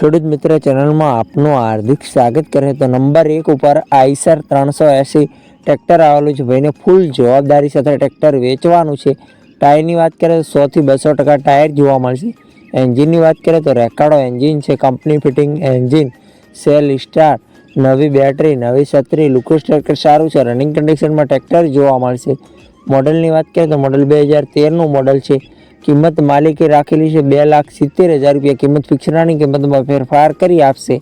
ખેડૂત મિત્ર ચેનલમાં આપનું હાર્દિક સ્વાગત કરે તો નંબર એક ઉપર આઈસર ત્રણસો એંસી ટ્રેક્ટર આવેલું છે. ભાઈને ફૂલ જવાબદારી સાથે ટ્રેક્ટર વેચવાનું છે. ટાયરની વાત કરીએ તો સોથી બસો ટકા ટાયર જોવા મળશે. એન્જિનની વાત કરીએ તો રેકાર્ડો એન્જિન છે. Company fitting engine, self start નવી બેટરી, નવી છત્રી લુકસ ટ્રેક્ટર સારું છે. રનિંગ કન્ડિશનમાં ટ્રેક્ટર જોવા મળશે. મોડલની વાત કરીએ તો મોડલ બે હજાર તેરનું મોડલ છે. કિંમત માલિકે રાખેલી છે બે લાખ સિત્તેર હજાર રૂપિયા. કિંમત ફિક્સરાની કિંમતમાં ફેરફાર કરી આપશે.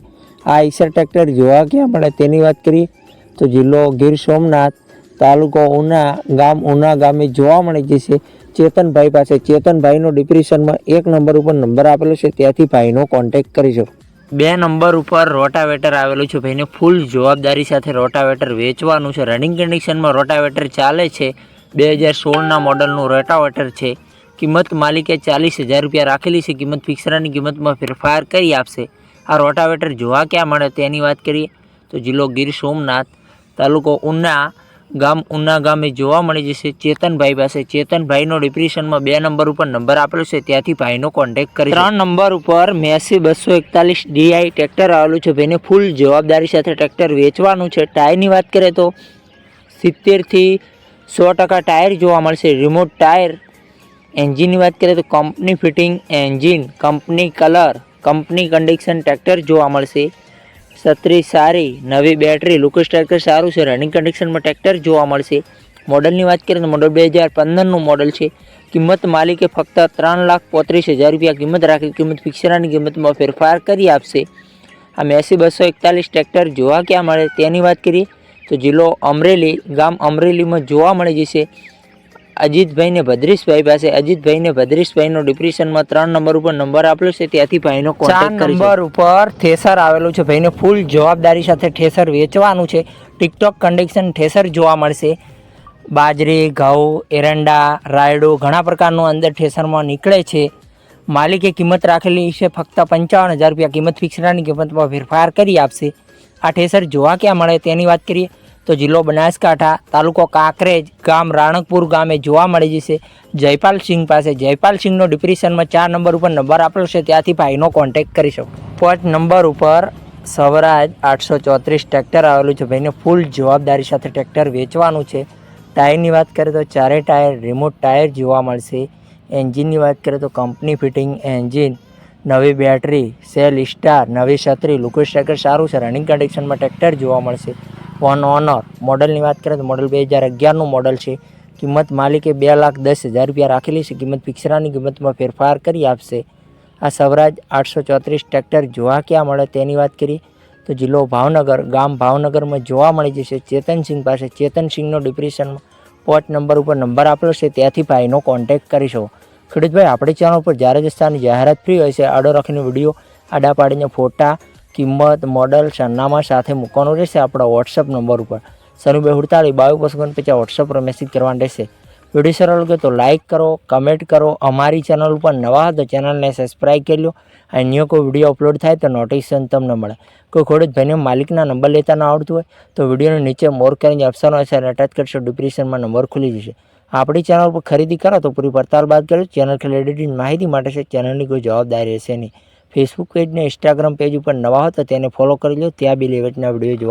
આ ઈસર ટ્રેક્ટર જોવા ક્યાં મળે તેની વાત કરીએ તો જિલ્લો ગીર સોમનાથ તાલુકો ઉના ગામ ઉના ગામે જોવા મળી જશે ચેતનભાઈ પાસે. ચેતનભાઈનો ડિપ્રેશનમાં એક નંબર ઉપર નંબર આપેલો છે. ત્યાંથી ભાઈનો કોન્ટેક્ટ કરીશો બે નંબર ઉપર રોટાવેટર આવેલું છે. ભાઈને ફૂલ જવાબદારી સાથે રોટાવેટર વેચવાનું છે. રનિંગ કન્ડિશનમાં રોટાવેટર ચાલે છે. બે હજાર સોળના મોડલનું રોટાવેટર છે. કિંમત માલિકે ચાલીસ હજાર રૂપિયા રાખેલી છે. કિંમત ફિક્સરાની કિંમતમાં ફેરફાર કરી આપશે. આ રોટાવેટર જોવા ક્યાં મળે તેની વાત કરીએ તો જિલ્લો ગીર સોમનાથ તાલુકો ઉના ગામ ઉના ગામે જોવા મળી જશે. ચેતનભાઈ પાસે ચેતનભાઈનો ડિપ્રેશનમાં બે નંબર ઉપર નંબર આપેલો છે. ત્યાંથી ભાઈનો કોન્ટેક્ટ કરી ત્રણ નંબર ઉપર મેસી બસો એકતાલીસ ડીઆઈ ટ્રેક્ટર આવેલું છે. ભાઈને ફૂલ જવાબદારી સાથે ટ્રેક્ટર વેચવાનું છે. ટાયરની વાત કરીએ તો સિત્તેરથી સો ટકા ટાયર જોવા મળશે. રિમોટ ટાયર એન્જિનની વાત કરીએ તો company fitting engine company colour company condition tractor જોવા મળશે. છત્રી સારી, નવી બેટરી લુકસ ટ્રેક્ટર સારું છે રનિંગ કન્ડિશનમાં ટ્રેક્ટર જોવા મળશે. મોડલની વાત કરીએ તો મોડલ બે હજાર પંદરનું મોડલ છે. કિંમત માલિકે ફક્ત ત્રણ લાખ પોત્રીસ હજાર રૂપિયા કિંમત રાખી, કિંમત ફિક્સરાની કિંમતમાં ફેરફાર કરી આપશે. આ મેસી બસો એકતાલીસ ટ્રેક્ટર જોવા ક્યાં મળે તેની વાત કરીએ તો જિલ્લો અમરેલી, ગામ અમરેલીમાં જોવા મળી જશે. અજીતભાઈને ભદ્રીશભાઈ પાસે અજીતભાઈને ભદ્રીશભાઈનો ડિપ્રેશનમાં ત્રણ નંબર ઉપર નંબર આપેલો છે. ત્યાંથી ભાઈનો ચાર નંબર ઉપર ઠેસર આવેલું છે. ભાઈને ફૂલ જવાબદારી સાથે ઠેસર વેચવાનું છે. ટિકટોક કન્ડિશન ઠેસર જોવા મળશે. બાજરી ઘઉં એરંડા રાયડો ઘણા પ્રકારનું અંદર ઠેસરમાં નીકળે છે. માલિકે કિંમત રાખેલી છે. ફક્ત પંચાવન હજાર રૂપિયા કિંમત ફિક્સરાની કિંમતમાં ફેરફાર કરી આપશે. આ ઠેસર જોવા ક્યાં મળે તેની વાત કરીએ. તો જિલ્લો બનાસકાંઠા, તાલુકો કાંકરેજ, ગામ રાણકપુર ગામે જોવા મળી જશે. જયપાલ સિંહ પાસે, જયપાલ સિંહનો ડિપ્રેશનમાં ચાર નંબર ઉપર નંબર આપેલો છે. ત્યાંથી ભાઈનો કોન્ટેક્ટ કરી શકો પાંચ નંબર ઉપર સવરાજ આઠસો ચોત્રીસ ટ્રેક્ટર આવેલું છે. ભાઈને ફૂલ જવાબદારી સાથે ટ્રેક્ટર વેચવાનું છે. ટાયરની વાત કરીએ તો ચારે ટાયર રિમોટ ટાયર જોવા મળશે. એન્જિનની વાત કરીએ તો કંપની ફિટિંગ એન્જિન નવી બેટરી સેલ સ્ટાર નવી છત્રી. લુકોસ ટ્રેક્ટર સારું છે. રનિંગ કન્ડિશનમાં ટ્રેક્ટર જોવા મળશે. વન ઓનર મોડલની વાત કરીએ તો મોડલ બે હજાર અગિયારનું મોડલ છે. કિંમત માલિકે બે લાખ દસ હજાર રૂપિયા રાખેલી છે. કિંમત પિક્સરાની કિંમતમાં ફેરફાર કરી આપશે. આ સવરાજ આઠસો ચોત્રીસ ટ્રેક્ટર જોવા ક્યાં મળે તેની વાત કરીએ તો જિલ્લો ભાવનગર. ગામ ભાવનગરમાં જોવા મળી જશે. ચેતનસિંહ પાસે ચેતનસિંહનો ડિપ્રેશનમાં પોટ નંબર ઉપર નંબર આપેલો છે. ત્યાંથી ભાઈનો કોન્ટેક્ટ કરી શકો ખેડૂતભાઈ, આપણી ચેનલ પર જ્યારે જ સ્થાનની જાહેરાત ફ્રી હોય છે, આડો રાખીને વીડિયો આડા પાડીને ફોટા કિંમત મોડલ સરનામા સાથે મૂકવાનું રહેશે આપણા વોટ્સઅપ નંબર ઉપર. સનુભાઈ હુડતાળી બાવીસ પસંદ પચાસ વોટ્સઅપ પર મેસેજ કરવાનું રહેશે. વીડિયો સરળ લાગે તો લાઇક કરો કમેન્ટ કરો, અમારી ચેનલ ઉપર નવા તો ચેનલને સબસ્ક્રાઈબ કરી લો. અને અન્ય કોઈ વીડિયો અપલોડ થાય તો નોટિફિકેશન તમને મળે. કોઈ ખેડૂત ભાઈને માલિકના નંબર લેતા ન આવડતું હોય તો વિડીયોને નીચે મોર કરીને ઓપ્શન અસર અટેચ કરશો ડિપ્રેશનમાં નંબર ખુલી જશે. આપણી ચેનલ પર ખરીદી કરો તો પૂરી પડતાલ બાદ કરો. ચેનલ ખાલી એડિટિંગ માહિતી માટે છે ચેનલની કોઈ જવાબદારી રહેશે નહીં. ફેસબુક પેજ ને ઇન્સ્ટાગ્રામ પેજ ઉપર નવા હો તો તેને ફોલો કરી લો ત્યાં બી લેવેટના વીડિયો જોવા